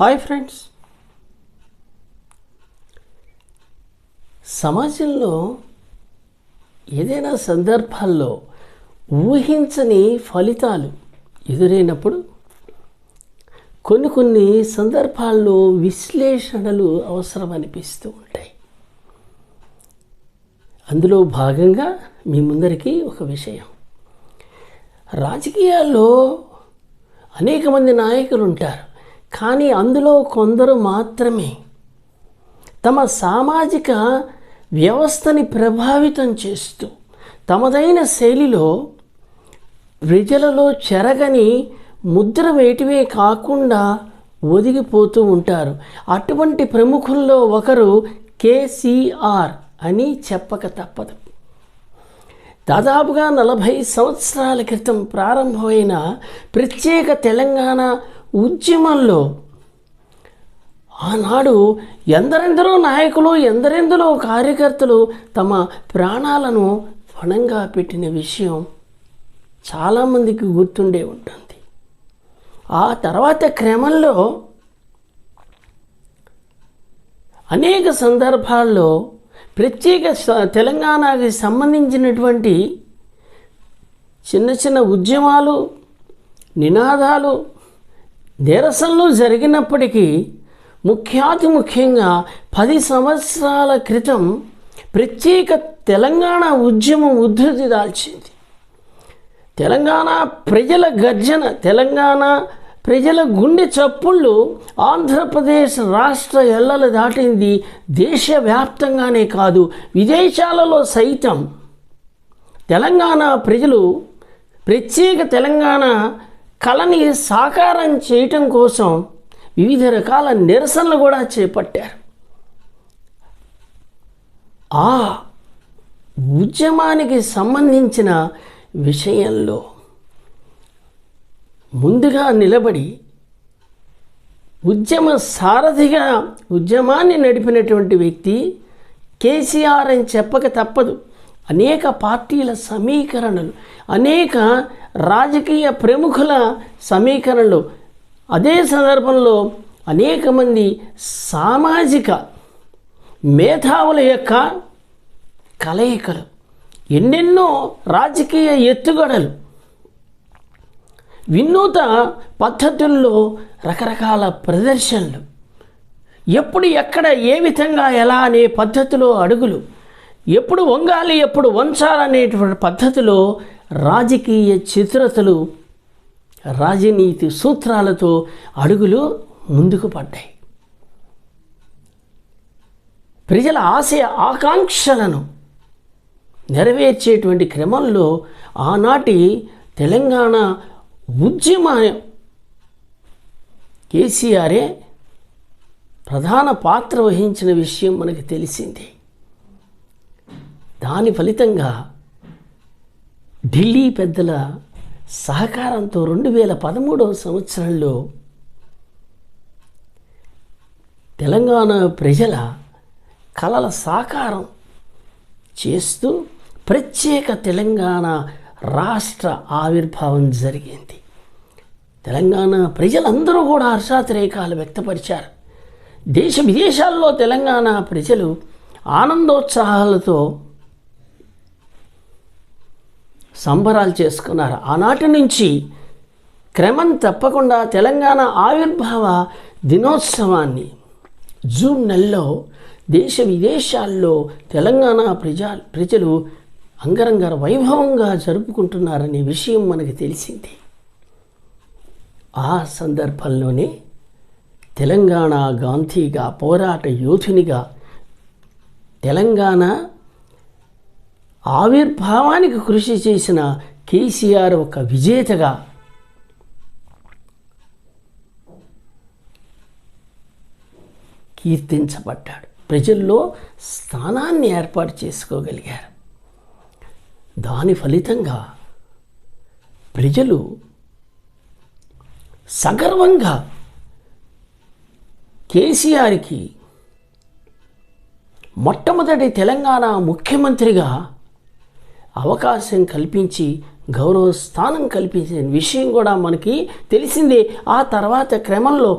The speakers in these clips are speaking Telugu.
Hi friends. సమాజంలో ఏదైనా సందర్భాల్లో ఊహించని ఫలితాలు ఎదురైనప్పుడు కొన్ని కొన్ని సందర్భాల్లో విశ్లేషణలు అవసరం అనిపిస్తూ ఉంటాయి. అందులో భాగంగా మీ ముందరికి ఒక విషయం. రాజకీయాల్లో అనేక మంది నాయకులు ఉంటారు. కానీ అందులో కొందరు మాత్రమే తమ సామాజిక వ్యవస్థని ప్రభావితం చేస్తూ తమదైన శైలిలో ప్రజలలో చెరగని ముద్ర వేటివే కాకుండా ఒదిగిపోతూ ఉంటారు. అటువంటి ప్రముఖుల్లో ఒకరు కేసీఆర్ అని చెప్పక తప్పదు. దాదాపుగా నలభై సంవత్సరాల క్రితం ప్రారంభమైన ప్రత్యేక తెలంగాణ ఉద్యమంలో ఆనాడు ఎందరెందరో నాయకులు ఎందరెందరో కార్యకర్తలు తమ ప్రాణాలను పణంగా పెట్టిన విషయం చాలామందికి గుర్తుండే ఉంటుంది. ఆ తర్వాత క్రమంలో అనేక సందర్భాల్లో ప్రత్యేక స- తెలంగాణకి సంబంధించినటువంటి చిన్న చిన్న ఉద్యమాలు నినాదాలు నిరసనలు జరిగినప్పటికీ ముఖ్యాతి ముఖ్యంగా పది సంవత్సరాల క్రితం ప్రత్యేక తెలంగాణ ఉద్యమం ఉద్ధృతి దాల్చింది. తెలంగాణ ప్రజల గర్జన తెలంగాణ ప్రజల గుండె చప్పుళ్ళు ఆంధ్రప్రదేశ్ రాష్ట్ర ఎల్లలు దాటింది దేశవ్యాప్తంగానే కాదు విదేశాలలో సైతం. తెలంగాణ ప్రజలు ప్రత్యేక తెలంగాణ కళని సాకారం చేయటం కోసం వివిధ రకాల నిరసనలు కూడా చేపట్టారు. ఆ ఉద్యమానికి సంబంధించిన విషయంలో ముందుగా నిలబడి ఉద్యమ సారథిగా ఉద్యమాన్ని నడిపినటువంటి వ్యక్తి కేసీఆర్ అని చెప్పక తప్పదు. అనేక పార్టీల సమీకరణలు అనేక రాజకీయ ప్రముఖుల సమీకరణలు. అదే సందర్భంలో అనేక మంది సామాజిక మేధావుల యొక్క కలయికలు ఎన్నెన్నో రాజకీయ ఎత్తుగడలు. వినూత పద్ధతుల్లో రకరకాల ప్రదర్శనలు. ఎప్పుడు ఎక్కడ ఏ విధంగా ఎలా అనే పద్ధతిలో అడుగులు. ఎప్పుడు వంగాలి ఎప్పుడు వంచాలనేటువంటి పద్ధతిలో రాజకీయ చిత్రతలు రాజనీతి సూత్రాలతో అడుగులు ముందుకు పడ్డాయి. ప్రజల ఆశయ ఆకాంక్షలను నెరవేర్చేటువంటి క్రమంలో ఆనాటి తెలంగాణ ఉద్యమ కేసీఆరే ప్రధాన పాత్ర వహించిన విషయం మనకు తెలిసింది. దాని ఫలితంగా ఢిల్లీ పెద్దల సహకారంతో రెండు వేల పదమూడవ సంవత్సరంలో తెలంగాణ ప్రజల కళల సాకారం చేస్తూ ప్రత్యేక తెలంగాణ రాష్ట్ర ఆవిర్భావం జరిగింది. తెలంగాణ ప్రజలందరూ కూడా హర్షాతిరేకాలు వ్యక్తపరిచారు. దేశ విదేశాల్లో తెలంగాణ ప్రజలు ఆనందోత్సాహాలతో సంబరాలు చేసుకున్నారు. ఆనాటి నుంచి క్రమం తప్పకుండా తెలంగాణ ఆవిర్భావ దినోత్సవాన్ని జూన్ నెలలో దేశ విదేశాల్లో తెలంగాణ ప్రజా ప్రజలు అంగరంగ వైభవంగా జరుపుకుంటున్నారనే విషయం మనకు తెలిసింది. ఆ సందర్భంలోనే తెలంగాణ గాంధీగా పోరాట యోధునిగా తెలంగాణ ఆవిర్భావానికి కృషి చేసిన కేసీఆర్ ఒక విజేతగా. కీర్తించబడ్డాడు. ప్రజల్లో స్థానాన్ని ఏర్పాటు చేసుకోగలిగారు. దాని ఫలితంగా ప్రజలు సగర్వంగా కేసీఆర్కి మొట్టమొదటి తెలంగాణ ముఖ్యమంత్రిగా అవకాశం కల్పించి గౌరవ స్థానం కల్పించిన విషయం కూడా మనకి తెలిసిందే. ఆ తర్వాత క్రమంలో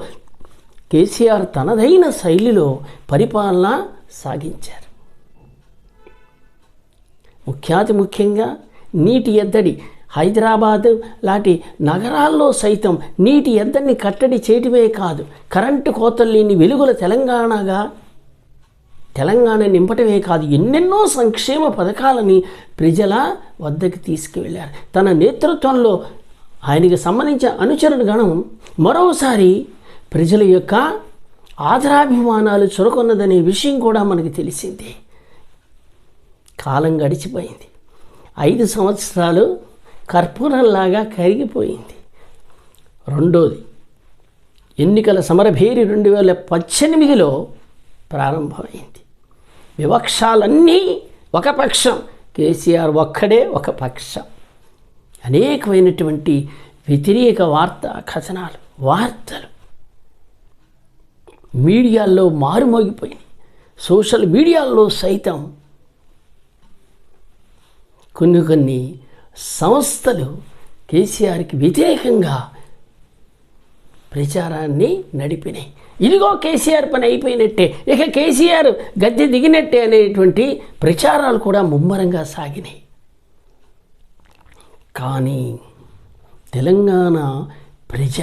కేసీఆర్ తనదైన శైలిలో పరిపాలన సాగించారు. ముఖ్యాతి ముఖ్యంగా నీటి ఎద్దడి హైదరాబాద్ లాంటి నగరాల్లో సైతం నీటి ఎద్దడిని కట్టడి చేయటమే కాదు కరెంటు కోతలు లేని వెలుగుల తెలంగాణగా తెలంగాణ నింపటమే కాదు ఎన్నెన్నో సంక్షేమ పథకాలని ప్రజల వద్దకు తీసుకువెళ్ళారు. తన నేతృత్వంలో ఆయనకి సంబంధించిన అనుచరుడు గణం మరోసారి ప్రజల యొక్క ఆదరాభిమానాలు చురుకున్నదనే విషయం కూడా మనకు తెలిసింది. కాలం గడిచిపోయింది. ఐదు సంవత్సరాలు కర్పూరంలాగా కరిగిపోయింది. రెండోది ఎన్నికల సమరభేరి రెండు వేల పద్దెనిమిదిలో ప్రారంభమైంది. వివక్షాలన్నీ ఒక పక్షం. కేసీఆర్ ఒక్కడే ఒక పక్షం. అనేకమైనటువంటి వ్యతిరేక వార్త కథనాలు వార్తలు మీడియాల్లో మారుమోగిపోయినాయి. సోషల్ మీడియాల్లో సైతం కొన్ని కొన్ని సంస్థలు కేసీఆర్కి వ్యతిరేకంగా ప్రచారాన్ని నడిపినాయి. ఇదిగో కేసీఆర్ పని అయిపోయినట్టే. ఇక కేసీఆర్ గద్దె దిగినట్టే అనేటువంటి ప్రచారాలు కూడా ముమ్మరంగా సాగినాయి. కానీ తెలంగాణ ప్రజ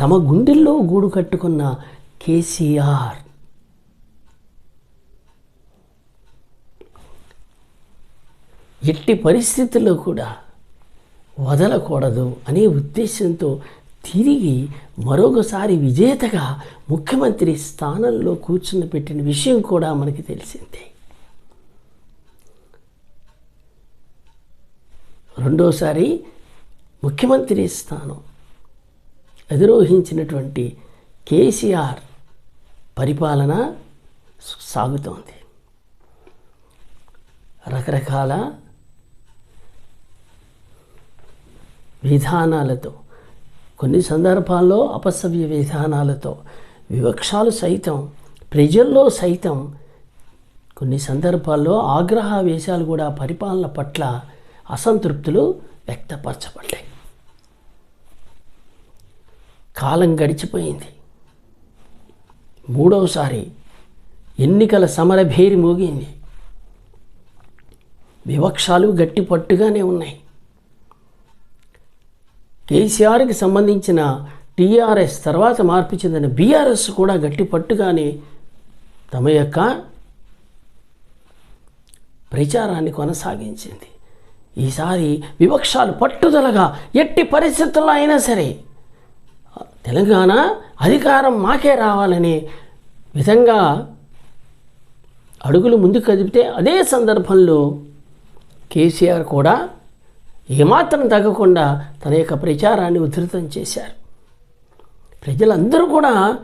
తమ గుండెల్లో గూడు కట్టుకున్న కేసీఆర్ ఎట్టి పరిస్థితుల్లో కూడా వదలకూడదు అనే ఉద్దేశంతో తిరిగి మరొకసారి విజేతగా ముఖ్యమంత్రి స్థానంలో కూర్చుని పెట్టిన విషయం కూడా మనకి తెలిసిందే. రెండోసారి ముఖ్యమంత్రి స్థానం అధిరోహించినటువంటి కేసీఆర్ పరిపాలన సాగుతోంది. రకరకాల విధానాలతో కొన్ని సందర్భాల్లో అపసవ్య విధానాలతో వివక్షాలు సైతం ప్రజల్లో సైతం కొన్ని సందర్భాల్లో ఆగ్రహావేశాలు కూడా పరిపాలన పట్ల అసంతృప్తులు వ్యక్తపరచబడ్డాయి. కాలం గడిచిపోయింది. మూడవసారి ఎన్నికల సమరభేరి మోగింది. వివక్షాలు గట్టిపట్టుగానే ఉన్నాయి. కేసీఆర్కి సంబంధించిన టీఆర్ఎస్ తర్వాత మార్పు చెందిన బీఆర్ఎస్ కూడా గట్టి పట్టుగానే తమ యొక్క ప్రచారాన్ని కొనసాగించింది. ఈసారి వివక్షాలు పట్టుదలగా ఎట్టి పరిస్థితుల్లో అయినా సరే తెలంగాణ అధికారం మాకే రావాలనే విధంగా అడుగులు ముందుకు కదిపితే అదే సందర్భంలో కేసీఆర్ కూడా ఏమాత్రం తగ్గకుండా తన యొక్క ప్రచారాన్ని ఉధృతం చేశారు. ప్రజలందరూ కూడా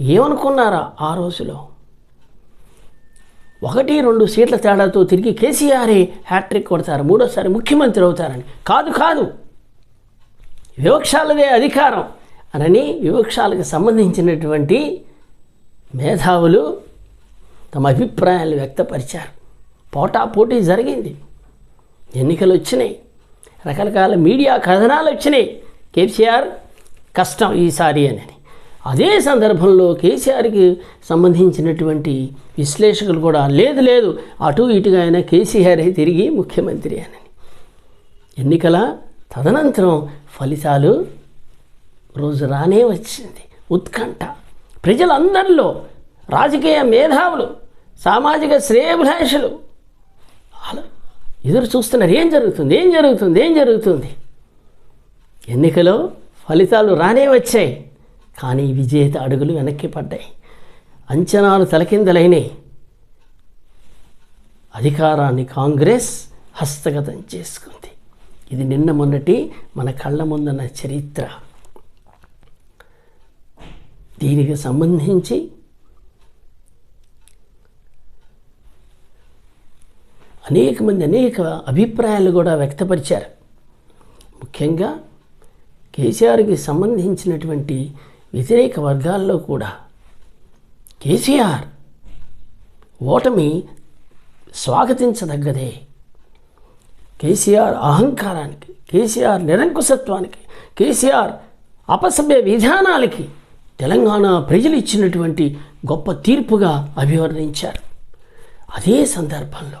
ఏమనుకున్నారా ఆ రోజులో? ఒకటి రెండు సీట్ల తేడాతో తిరిగి కేసీఆరే హ్యాట్రిక్ కొడతారు. మూడోసారి ముఖ్యమంత్రి అవుతారని. కాదు కాదు. వివక్షాలదే అధికారం అనని వివక్షాలకు సంబంధించినటువంటి మేధావులు తమ అభిప్రాయాలు వ్యక్తపరిచారు. పోటాపోటీ జరిగింది. ఎన్నికలు వచ్చినాయి రకరకాల మీడియా కథనాలు వచ్చినాయి. కేసీఆర్ కష్టం ఈసారి అని. అదే సందర్భంలో కేసీఆర్కి సంబంధించినటువంటి విశ్లేషకులు కూడా లేదు లేదు అటు ఇటుగా అయినా కేసీఆర్ తిరిగి ముఖ్యమంత్రి అని. ఎన్నికల తదనంతరం ఫలితాలు రోజు రానే వచ్చింది. ఉత్కంఠ. ప్రజలందరిలో రాజకీయ మేధావులు సామాజిక శ్రేయభిలాషులు అలా ఎదురు చూస్తున్నారు. ఏం జరుగుతుంది? ఏం జరుగుతుంది? ఏం జరుగుతుంది? ఎన్నికలో ఫలితాలు రానే వచ్చాయి. కానీ విజేత అడుగులు వెనక్కి పడ్డాయి. అంచనాలు తలకిందలైనవి అధికారాన్ని కాంగ్రెస్ హస్తగతం చేసుకుంది. ఇది నిన్న మొన్నటి మన కళ్ళ ముందున్న చరిత్ర. దీనికి సంబంధించి అనేక మంది అనేక అభిప్రాయాలు కూడా వ్యక్తపరిచారు. ముఖ్యంగా కేసీఆర్కి సంబంధించినటువంటి వ్యతిరేక వర్గాల్లో కూడా కేసీఆర్ ఓటమి స్వాగతించదగ్గదే. కేసీఆర్ అహంకారానికి కేసీఆర్ నిరంకుశత్వానికి కేసీఆర్ అపసభ్య విధానాలకి తెలంగాణ ప్రజలు ఇచ్చినటువంటి గొప్ప తీర్పుగా అభివర్ణించారు. అదే సందర్భంలో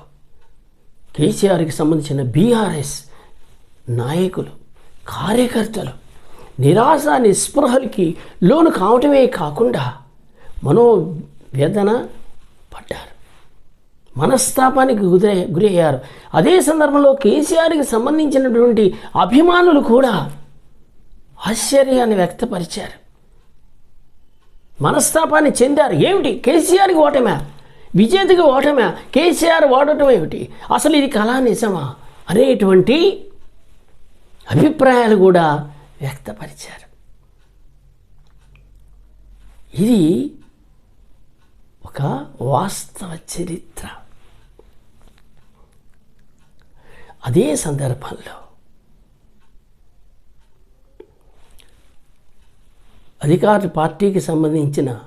కేసీఆర్కి సంబంధించిన బీఆర్ఎస్ నాయకులు కార్యకర్తలు నిరాశ నిస్పృహలకి లోను కావటమే కాకుండా మనోవేదన పడ్డారు. మనస్తాపానికి గురే గురయ్యారు. అదే సందర్భంలో కేసీఆర్కి సంబంధించినటువంటి అభిమానులు కూడా ఆశ్చర్యాన్ని వ్యక్తపరిచారు. మనస్తాపాన్ని చెందారు. ఏమిటి? కేసీఆర్కి ఓటమే? విజేతకి ఓటమే కేసీఆర్ ఓడటం ఏమిటి? అసలు ఇది కళా నిజమా? అనేటువంటి అభిప్రాయాలు కూడా వ్యక్తపరిచారు. ఇది ఒక వాస్తవ చరిత్ర. అదే సందర్భంలో అధికార పార్టీకి సంబంధించిన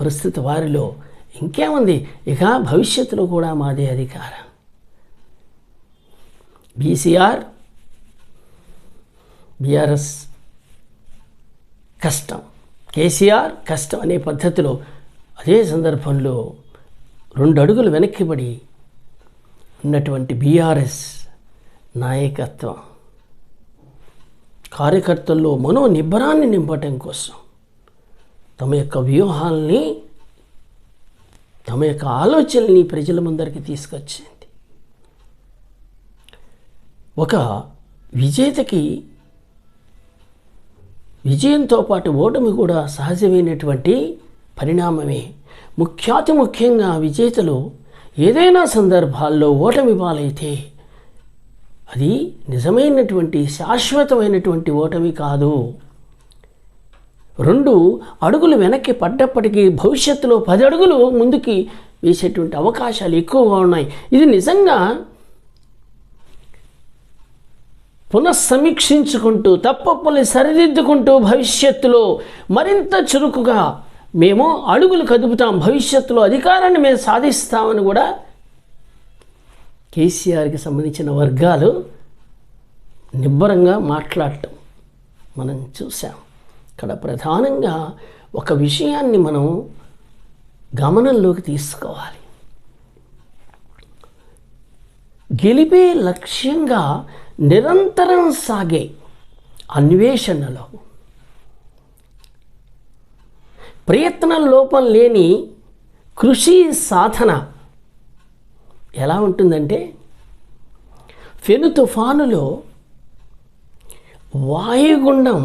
ప్రస్తుత వారిలో ఇంకేముంది ఇక భవిష్యత్తులో కూడా మాదే అధికారం. బీసీఆర్ బీఆర్ఎస్ కష్టం. కేసీఆర్ కష్టం అనే పద్ధతిలో అదే సందర్భంలో రెండు అడుగులు వెనక్కిబడి ఉన్నటువంటి బీఆర్ఎస్ నాయకత్వం కార్యకర్తల్లో మనో నిబ్బరాన్ని నింపటం కోసం తమ యొక్క వ్యూహాల్ని తమ యొక్క ఆలోచనల్ని ప్రజల ముందరికి తీసుకొచ్చింది. ఒక విజేతకి విజయంతో పాటు ఓటమి కూడా సహజమైనటువంటి పరిణామమే. ముఖ్యాతి ముఖ్యంగా విజేతలు ఏదైనా సందర్భాల్లో ఓటమి పాలైతే అది నిజమైనటువంటి శాశ్వతమైనటువంటి ఓటమి కాదు. రెండు అడుగులు వెనక్కి పడ్డప్పటికీ భవిష్యత్తులో పది అడుగులు ముందుకి వేసేటువంటి అవకాశాలు ఎక్కువగా ఉన్నాయి. ఇది నిజంగా పునఃసమీక్షించుకుంటూ తప్పప్పుల్ని సరిదిద్దుకుంటూ భవిష్యత్తులో మరింత చురుకుగా మేము అడుగులు కదుపుతాం. భవిష్యత్తులో అధికారాన్ని మేము సాధిస్తామని కూడా కేసీఆర్కి సంబంధించిన వర్గాలు నిబ్బరంగా మాట్లాడటం మనం చూసాం ఇక్కడ ప్రధానంగా ఒక విషయాన్ని మనం గమనంలోకి తీసుకోవాలి. గెలిపే లక్ష్యంగా నిరంతరం సాగే అన్వేషణలో ప్రయత్న లోపం లేని కృషి సాధన ఎలా ఉంటుందంటే ఫెను తుఫానులో వాయుగుండం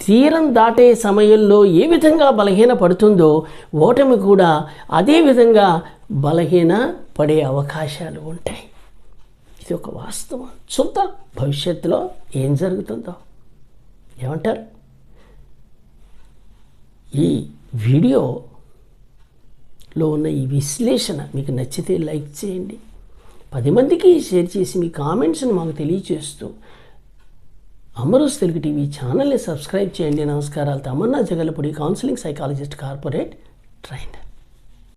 తీరం దాటే సమయంలో ఏ విధంగా బలహీన పడుతుందో ఓటమి కూడా అదే విధంగా బలహీన పడే అవకాశాలు ఉంటాయి. ఇది ఒక వాస్తవం. చూద్దాం భవిష్యత్తులో ఏం జరుగుతుందో. ఏమంటారు? ఈ వీడియోలో ఉన్న ఈ విశ్లేషణ మీకు నచ్చితే లైక్ చేయండి. పది మందికి షేర్ చేసి మీ కామెంట్స్ని మాకు తెలియచేస్తూ అమరోస్ తెలుగు టీవీ ఛానల్ని సబ్స్క్రైబ్ చేయండి. నమస్కారాలు. Tamanna Jagalapudi counselling psychologist corporate trainer